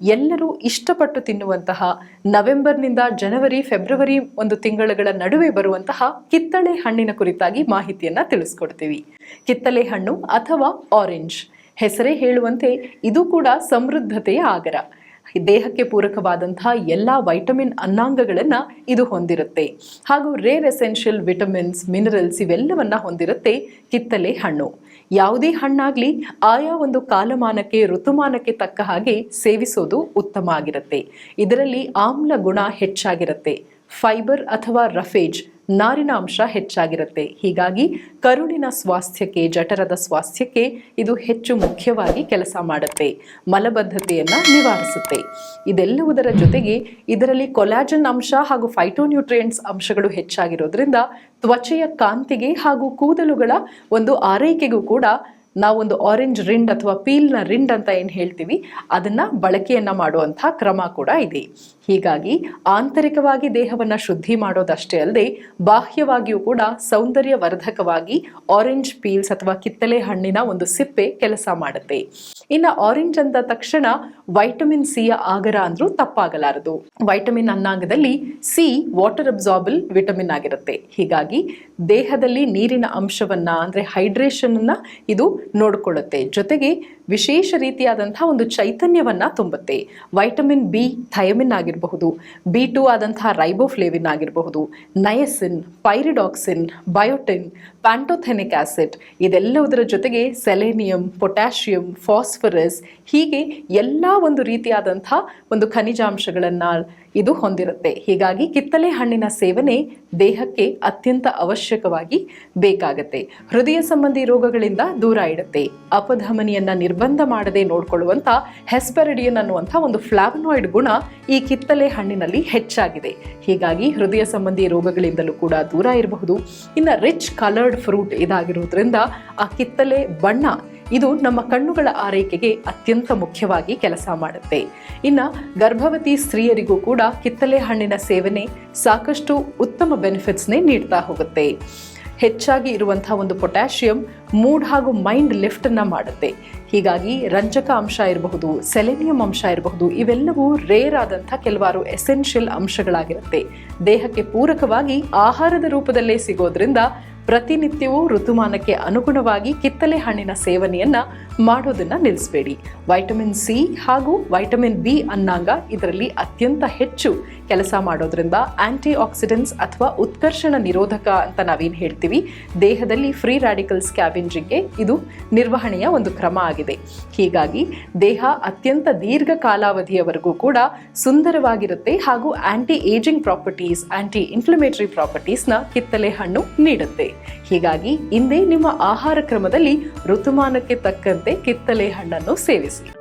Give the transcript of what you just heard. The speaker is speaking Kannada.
ಎಲ್ಲರೂ ಇಷ್ಟಪಟ್ಟು ತಿನ್ನುವಂತಹ ನವೆಂಬರ್ನಿಂದ ಜನವರಿ, ಫೆಬ್ರವರಿ ಒಂದು ತಿಂಗಳುಗಳ ನಡುವೆ ಬರುವಂತಹ ಕಿತ್ತಳೆ ಹಣ್ಣಿನ ಕುರಿತಾಗಿ ಮಾಹಿತಿಯನ್ನ ತಿಳಿಸ್ಕೊಡ್ತೀವಿ. ಕಿತ್ತಳೆ ಹಣ್ಣು ಅಥವಾ ಆರೆಂಜ್ ಹೆಸರೇ ಹೇಳುವಂತೆ ಇದು ಕೂಡ ಸಮೃದ್ಧತೆಯ ಆಗರ. ದೇಹಕ್ಕೆ ಪೂರಕವಾದಂತಹ ಎಲ್ಲ ವೈಟಮಿನ್ ಅನ್ನಾಂಗಗಳನ್ನು ಇದು ಹೊಂದಿರುತ್ತೆ. ಹಾಗೂ ರೇರ್ ಎಸೆನ್ಷಿಯಲ್ ವಿಟಮಿನ್ಸ್ ಮಿನರಲ್ಸ್ ಇವೆಲ್ಲವನ್ನ ಹೊಂದಿರುತ್ತೆ ಕಿತ್ತಲೆ ಹಣ್ಣು. ಯಾವುದೇ ಹಣ್ಣಾಗ್ಲಿ ಆಯಾ ಒಂದು ಕಾಲಮಾನಕ್ಕೆ, ಋತುಮಾನಕ್ಕೆ ತಕ್ಕ ಹಾಗೆ ಸೇವಿಸೋದು ಉತ್ತಮ ಆಗಿರುತ್ತೆ. ಇದರಲ್ಲಿ ಆಮ್ಲ ಗುಣ ಹೆಚ್ಚಾಗಿರುತ್ತೆ. ಫೈಬರ್ ಅಥವಾ ರಫೇಜ್ ನಾರಿನ ಅಂಶ ಹೆಚ್ಚಾಗಿರುತ್ತೆ. ಹೀಗಾಗಿ ಕರುಳಿನ ಸ್ವಾಸ್ಥ್ಯಕ್ಕೆ, ಜಠರದ ಸ್ವಾಸ್ಥ್ಯಕ್ಕೆ ಇದು ಹೆಚ್ಚು ಮುಖ್ಯವಾಗಿ ಕೆಲಸ ಮಾಡುತ್ತೆ. ಮಲಬದ್ಧತೆಯನ್ನು ನಿವಾರಿಸುತ್ತೆ. ಇದೆಲ್ಲವುದರ ಜೊತೆಗೆ ಇದರಲ್ಲಿ ಕೊಲಾಜನ್ ಅಂಶ ಹಾಗೂ ಫೈಟೋನ್ಯೂಟ್ರಿಯೆಂಟ್ಸ್ ಅಂಶಗಳು ಹೆಚ್ಚಾಗಿರೋದ್ರಿಂದ ತ್ವಚೆಯ ಕಾಂತಿಗೆ ಹಾಗೂ ಕೂದಲುಗಳ ಒಂದು ಆರೈಕೆಗೂ ಕೂಡ ನಾವೊಂದು ಆರೆಂಜ್ ರಿಂಡ್ ಅಥವಾ ಪೀಲ್ನ ರಿಂಡ್ ಅಂತ ಏನು ಹೇಳ್ತೀವಿ, ಅದನ್ನ ಬಳಕೆಯನ್ನು ಮಾಡುವಂಥ ಕ್ರಮ ಕೂಡ ಇದೆ. ಹೀಗಾಗಿ ಆಂತರಿಕವಾಗಿ ದೇಹವನ್ನು ಶುದ್ಧಿ ಮಾಡೋದಷ್ಟೇ ಅಲ್ಲದೆ, ಬಾಹ್ಯವಾಗಿಯೂ ಕೂಡ ಸೌಂದರ್ಯ ವರ್ಧಕವಾಗಿ ಆರೆಂಜ್ ಪೀಲ್ಸ್ ಅಥವಾ ಕಿತ್ತಲೆ ಹಣ್ಣಿನ ಒಂದು ಸಿಪ್ಪೆ ಕೆಲಸ ಮಾಡುತ್ತೆ. ಇನ್ನು ಆರೆಂಜ್ ಅಂದ ತಕ್ಷಣ ವೈಟಮಿನ್ ಸಿಯ ಆಗರ ಅಂದ್ರೂ ತಪ್ಪಾಗಲಾರದು. ವೈಟಮಿನ್ ಅನ್ನಾಂಗದಲ್ಲಿ ಸಿ ವಾಟರ್ ಅಬ್ಸಾರ್ಬಲ್ ವಿಟಮಿನ್ ಆಗಿರುತ್ತೆ. ಹೀಗಾಗಿ ದೇಹದಲ್ಲಿ ನೀರಿನ ಅಂಶವನ್ನ ಅಂದ್ರೆ ಹೈಡ್ರೇಷನ್ ಅನ್ನ ಇದು ನೋಡಿಕೊಳ್ಳುತ್ತೆ. ಜೊತೆಗೆ ವಿಶೇಷ ರೀತಿಯಾದಂತಹ ಒಂದು ಚೈತನ್ಯವನ್ನ ತುಂಬುತ್ತೆ. ವೈಟಮಿನ್ ಬಿ ಥಯಮಿನ್ ಆಗಿರಬಹುದು ಬಿ ಟು ಆದಂತಹ ರೈಬೋಫ್ಲೇವಿನ್ ಆಗಿರಬಹುದು ನಯಸಿನ್ ಪೈರಿಡಾಕ್ಸಿನ್ ಬಯೋಟಿನ್ ಪ್ಯಾಂಟೋಥೆನಿಕ್ ಆಸಿಡ್ ಇದೆಲ್ಲವುದರ ಜೊತೆಗೆ ಸೆಲೆನಿಯಂ ಪೊಟ್ಯಾಷಿಯಂ ಫಾಸ್ಫರಸ್ ಹೀಗೆ ಎಲ್ಲ ಒಂದು ರೀತಿಯಾದಂಥ ಒಂದು ಖನಿಜಾಂಶಗಳನ್ನ ಇದು ಹೊಂದಿರುತ್ತೆ. ಹೀಗಾಗಿ ಕಿತ್ತಳೆ ಹಣ್ಣಿನ ಸೇವನೆ ದೇಹಕ್ಕೆ ಅತ್ಯಂತ ಅವಶ್ಯಕವಾಗಿ ಬೇಕಾಗತ್ತೆ. ಹೃದಯ ಸಂಬಂಧಿ ರೋಗಗಳಿಂದ ದೂರ ಇಡುತ್ತೆ. ಅಪಧಮನಿಯನ್ನ ನಿರ್ಬಂಧ ಮಾಡದೆ ನೋಡಿಕೊಳ್ಳುವಂಥ ಹೆಸ್ಪೆರಿಡಿಯನ್ ಅನ್ನುವಂಥ ಒಂದು ಫ್ಲಾವನಾಯ್ಡ್ ಗುಣ ಈ ಕಿತ್ತಲೆ ಹಣ್ಣಿನಲ್ಲಿ ಹೆಚ್ಚಾಗಿದೆ. ಹೀಗಾಗಿ ಹೃದಯ ಸಂಬಂಧಿ ರೋಗಗಳಿಂದಲೂ ಕೂಡ ದೂರ ಇರಬಹುದು. ಇನ್ನು ರಿಚ್ ಕಲರ್ಡ್ ಫ್ರೂಟ್ ಇದಾಗಿರುವುದರಿಂದ ಆ ಕಿತ್ತಲೆ ಬಣ್ಣ ಇದು ನಮ್ಮ ಕಣ್ಣುಗಳ ಆರೈಕೆಗೆ ಅತ್ಯಂತ ಮುಖ್ಯವಾಗಿ ಕೆಲಸ ಮಾಡುತ್ತೆ. ಇನ್ನು ಗರ್ಭವತಿ ಸ್ತ್ರೀಯರಿಗೂ ಕೂಡ ಕಿತ್ತಲೆ ಹಣ್ಣಿನ ಸೇವನೆ ಸಾಕಷ್ಟು ಉತ್ತಮ ಬೆನಿಫಿಟ್ಸ್ನೇ ನೀಡ್ತಾ ಹೋಗುತ್ತೆ. ಹೆಚ್ಚಾಗಿ ಇರುವಂತಹ ಒಂದು ಪೊಟ್ಯಾಷಿಯಂ ಮೂಡ್ ಹಾಗೂ ಮೈಂಡ್ ಲಿಫ್ಟನ್ನು ಮಾಡುತ್ತೆ. ಹೀಗಾಗಿ ರಂಜಕ ಅಂಶ ಇರಬಹುದು, ಸೆಲೆನಿಯಂ ಅಂಶ ಇರಬಹುದು, ಇವೆಲ್ಲವೂ ರೇರ್ ಆದಂಥ ಕೆಲವಾರು ಎಸೆನ್ಷಿಯಲ್ ಅಂಶಗಳಾಗಿರುತ್ತೆ. ದೇಹಕ್ಕೆ ಪೂರಕವಾಗಿ ಆಹಾರದ ರೂಪದಲ್ಲೇ ಸಿಗೋದ್ರಿಂದ ಪ್ರತಿನಿತ್ಯವೂ ಋತುಮಾನಕ್ಕೆ ಅನುಗುಣವಾಗಿ ಕಿತ್ತಲೆ ಹಣ್ಣಿನ ಸೇವನೆಯನ್ನ ಮಾಡೋದನ್ನ ನಿಲ್ಲಿಸಬೇಡಿ ವೈಟಮಿನ್ ಸಿ ಹಾಗೂ ವೈಟಮಿನ್ ಬಿ ಅನ್ನಾಂಗ ಇದರಲ್ಲಿ ಅತ್ಯಂತ ಹೆಚ್ಚು ಕೆಲಸ ಮಾಡೋದ್ರಿಂದ ಆಂಟಿ ಆಕ್ಸಿಡೆಂಟ್ಸ್ ಅಥವಾ ಉತ್ಕರ್ಷಣ ನಿರೋಧಕ ಅಂತ ನಾವೇನು ಹೇಳ್ತೀವಿ, ದೇಹದಲ್ಲಿ ಫ್ರೀ ರ್ಯಾಡಿಕಲ್ಸ್ ಸ್ಕ್ಯಾವೆಂಜಿಂಗ್ಗೆ ಇದು ನಿರ್ವಹಣೆಯ ಒಂದು ಕ್ರಮ ಆಗಿದೆ. ಹೀಗಾಗಿ ದೇಹ ಅತ್ಯಂತ ದೀರ್ಘ ಕಾಲಾವಧಿಯವರೆಗೂ ಕೂಡ ಸುಂದರವಾಗಿರುತ್ತೆ ಹಾಗೂ anti ageing properties anti inflammatory ಪ್ರಾಪರ್ಟೀಸ್ನ ಕಿತ್ತಲೆ ಹಣ್ಣು ನೀಡುತ್ತೆ. ಹೀಗಾಗಿ ಇಂದೇ ನಿಮ್ಮ ಆಹಾರ ಕ್ರಮದಲ್ಲಿ ಋತುಮಾನಕ್ಕೆ ತಕ್ಕಂತೆ ಕಿತ್ತಳೆ ಹಣ್ಣನ್ನು ಸೇವಿಸಿ.